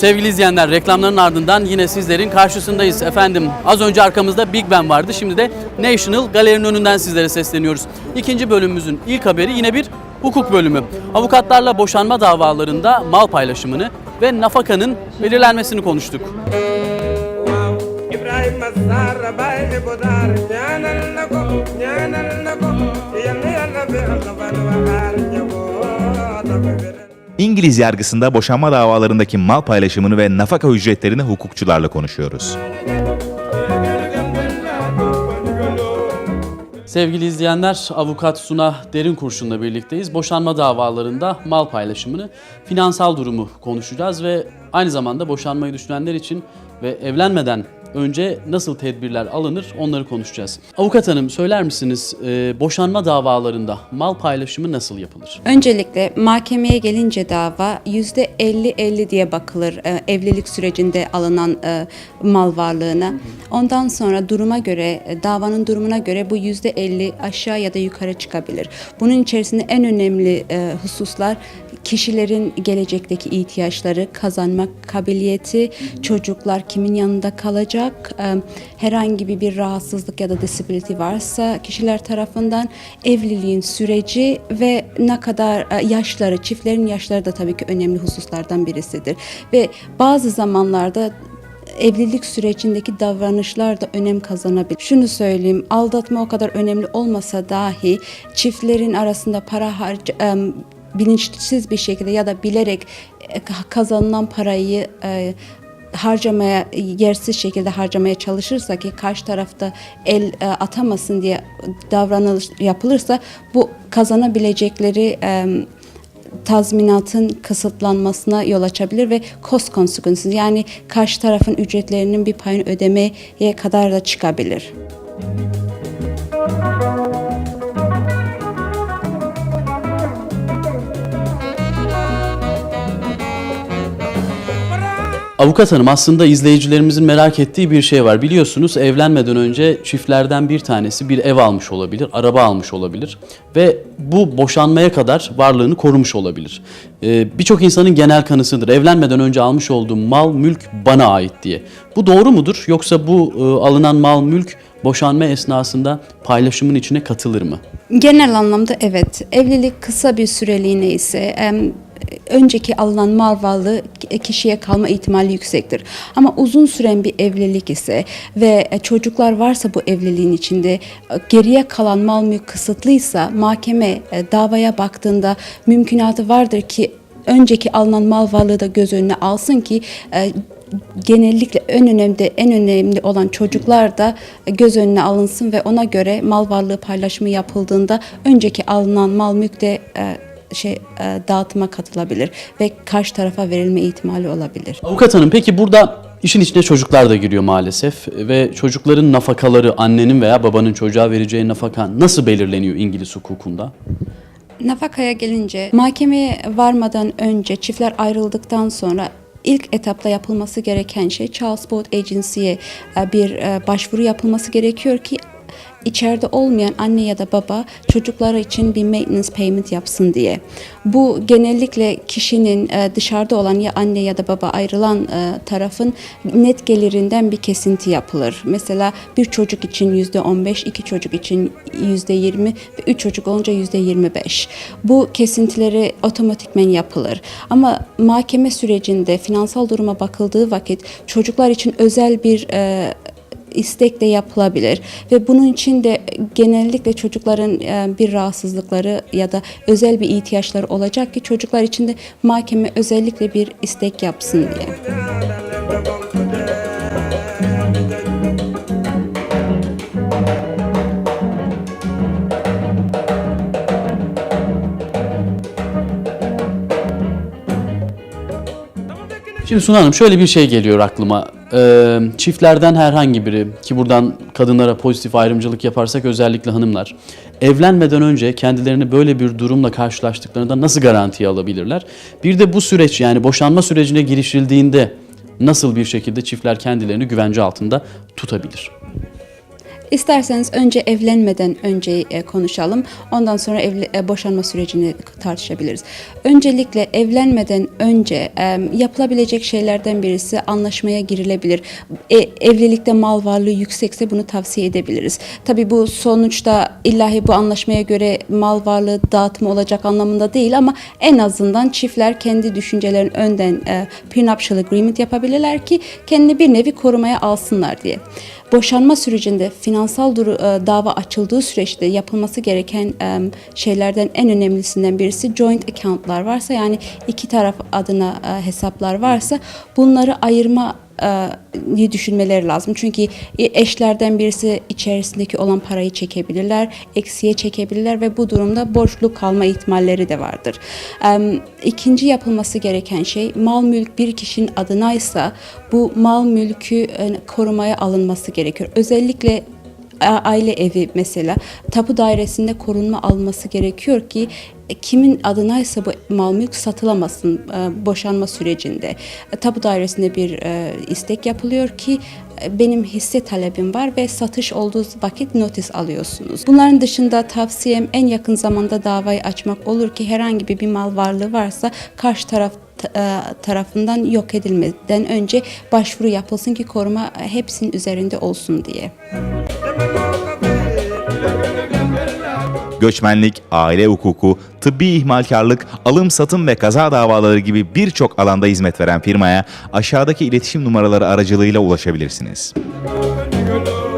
Sevgili izleyenler reklamların ardından yine sizlerin karşısındayız. Efendim az önce arkamızda Big Ben vardı. Şimdi de National Galeri'nin önünden sizlere sesleniyoruz. İkinci bölümümüzün ilk haberi yine bir hukuk bölümü. Avukatlarla boşanma davalarında mal paylaşımını ve nafakanın belirlenmesini konuştuk. waaw İngiliz yargısında boşanma davalarındaki mal paylaşımını ve nafaka ücretlerini hukukçularla konuşuyoruz. Sevgili izleyenler, avukat Suna Derin Kurşun'la birlikteyiz. Boşanma davalarında mal paylaşımını, finansal durumu konuşacağız ve aynı zamanda boşanmayı düşünenler için ve evlenmeden önce nasıl tedbirler alınır onları konuşacağız. Avukat hanım söyler misiniz e, boşanma davalarında mal paylaşımı nasıl yapılır? Öncelikle mahkemeye gelince dava %50-50 diye bakılır e, evlilik sürecinde alınan e, mal varlığına. Ondan sonra duruma göre, e, davanın durumuna göre bu %50 aşağı ya da yukarı çıkabilir. Bunun içerisinde en önemli e, hususlar kişilerin gelecekteki ihtiyaçları, kazanmak kabiliyeti, çocuklar kimin yanında kalacak, e, herhangi bir, rahatsızlık ya da disability varsa kişiler tarafından evliliğin süreci ve ne kadar e, yaşları, çiftlerin yaşları da tabii ki önemli hususlardan birisidir. Ve bazı zamanlarda evlilik sürecindeki davranışlar da önem kazanabilir. Şunu söyleyeyim, aldatma o kadar önemli olmasa dahi çiftlerin arasında para harca em, bilinçsiz bir şekilde ya da bilerek e, kazanılan parayı e, harcamaya yersiz şekilde harcamaya çalışırsa ki karşı tarafta el e, atamasın diye davranış yapılırsa bu kazanabilecekleri e, tazminatın kısıtlanmasına yol açabilir ve cost consequences yani karşı tarafın ücretlerinin bir payını ödemeye kadar da çıkabilir. Avukat hanım aslında izleyicilerimizin merak ettiği bir şey var. Biliyorsunuz evlenmeden önce çiftlerden bir tanesi bir ev almış olabilir, araba almış olabilir ve bu boşanmaya kadar varlığını korumuş olabilir. Ee, Birçok insanın genel kanısıdır. Evlenmeden önce almış olduğum mal, mülk bana ait diye. Bu doğru mudur yoksa bu e, alınan mal, mülk boşanma esnasında paylaşımın içine katılır mı? Genel anlamda evet. Evlilik kısa bir süreliğine ise em, önceki alınan mal varlığı kişiye kalma ihtimali yüksektir. Ama uzun süren bir evlilik ise ve e, çocuklar varsa bu evliliğin içinde e, geriye kalan mal mülk kısıtlıysa mahkeme e, davaya baktığında mümkünatı vardır ki önceki alınan mal varlığı da göz önüne alsın ki genellikle en önemli en önemli olan çocuklar da göz önüne alınsın ve ona göre mal varlığı paylaşımı yapıldığında önceki alınan mal mülk de şey e, dağıtıma katılabilir ve karşı tarafa verilme ihtimali olabilir. Avukat hanım peki burada işin içine çocuklar da giriyor maalesef ve çocukların nafakaları annenin veya babanın çocuğa vereceği nafaka nasıl belirleniyor İngiliz hukukunda? Nafakaya gelince mahkemeye varmadan önce çiftler ayrıldıktan sonra ilk etapta yapılması gereken şey Child Support Agency'ye e, bir e, başvuru yapılması gerekiyor ki içeride olmayan anne ya da baba çocukları için bir maintenance payment yapsın diye. Bu genellikle kişinin e, dışarıda olan ya anne ya da baba ayrılan e, tarafın net gelirinden bir kesinti yapılır. Mesela bir çocuk için yüzde 15, iki çocuk için yüzde 20 ve üç çocuk olunca yüzde 25. Bu kesintileri otomatikmen yapılır. Ama mahkeme sürecinde finansal duruma bakıldığı vakit çocuklar için özel bir e, istek de yapılabilir ve bunun için de genellikle çocukların e, bir rahatsızlıkları ya da özel bir ihtiyaçları olacak ki çocuklar için de mahkeme özellikle bir istek yapsın diye. Şimdi Suna Hanım şöyle bir şey geliyor aklıma. Ee, çiftlerden herhangi biri ki buradan kadınlara pozitif ayrımcılık yaparsak özellikle hanımlar evlenmeden önce kendilerini böyle bir durumla karşılaştıklarında nasıl garantiye alabilirler? Bir de bu süreç yani boşanma sürecine girişildiğinde nasıl bir şekilde çiftler kendilerini güvence altında tutabilir? İsterseniz önce evlenmeden önce e, konuşalım. Ondan sonra evli, e, boşanma sürecini tartışabiliriz. Öncelikle evlenmeden önce e, yapılabilecek şeylerden birisi anlaşmaya girilebilir. Evlilikte mal varlığı yüksekse bunu tavsiye edebiliriz. Tabii bu sonuçta illahi bu anlaşmaya göre mal varlığı dağıtımı olacak anlamında değil ama en azından çiftler kendi düşüncelerini önden e, prenuptial agreement yapabilirler ki kendini bir nevi korumaya alsınlar diye. Boşanma sürecinde finansal duru, e, dava açıldığı süreçte yapılması gereken e, şeylerden en önemlisinden birisi joint account'lar varsa yani iki taraf adına e, hesaplar varsa bunları ayırma iyi düşünmeleri lazım. Çünkü eşlerden birisi içerisindeki olan parayı çekebilirler, eksiye çekebilirler ve bu durumda borçlu kalma ihtimalleri de vardır. İkinci yapılması gereken şey mal mülk bir kişinin adınaysa bu mal mülkü korumaya alınması gerekiyor. Özellikle aile evi mesela tapu dairesinde korunma alması gerekiyor ki kimin adınaysa bu mal mülk satılamasın e, boşanma sürecinde. E, Tapu dairesinde bir e, istek yapılıyor ki benim hisse talebim var ve satış olduğu vakit notis alıyorsunuz. Bunların dışında tavsiyem en yakın zamanda davayı açmak olur ki herhangi bir mal varlığı varsa karşı taraf tarafından yok edilmeden önce başvuru yapılsın ki koruma hepsinin üzerinde olsun diye. Göçmenlik, aile hukuku, tıbbi ihmalkarlık, alım satım ve kaza davaları gibi birçok alanda hizmet veren firmaya aşağıdaki iletişim numaraları aracılığıyla ulaşabilirsiniz. Digolo,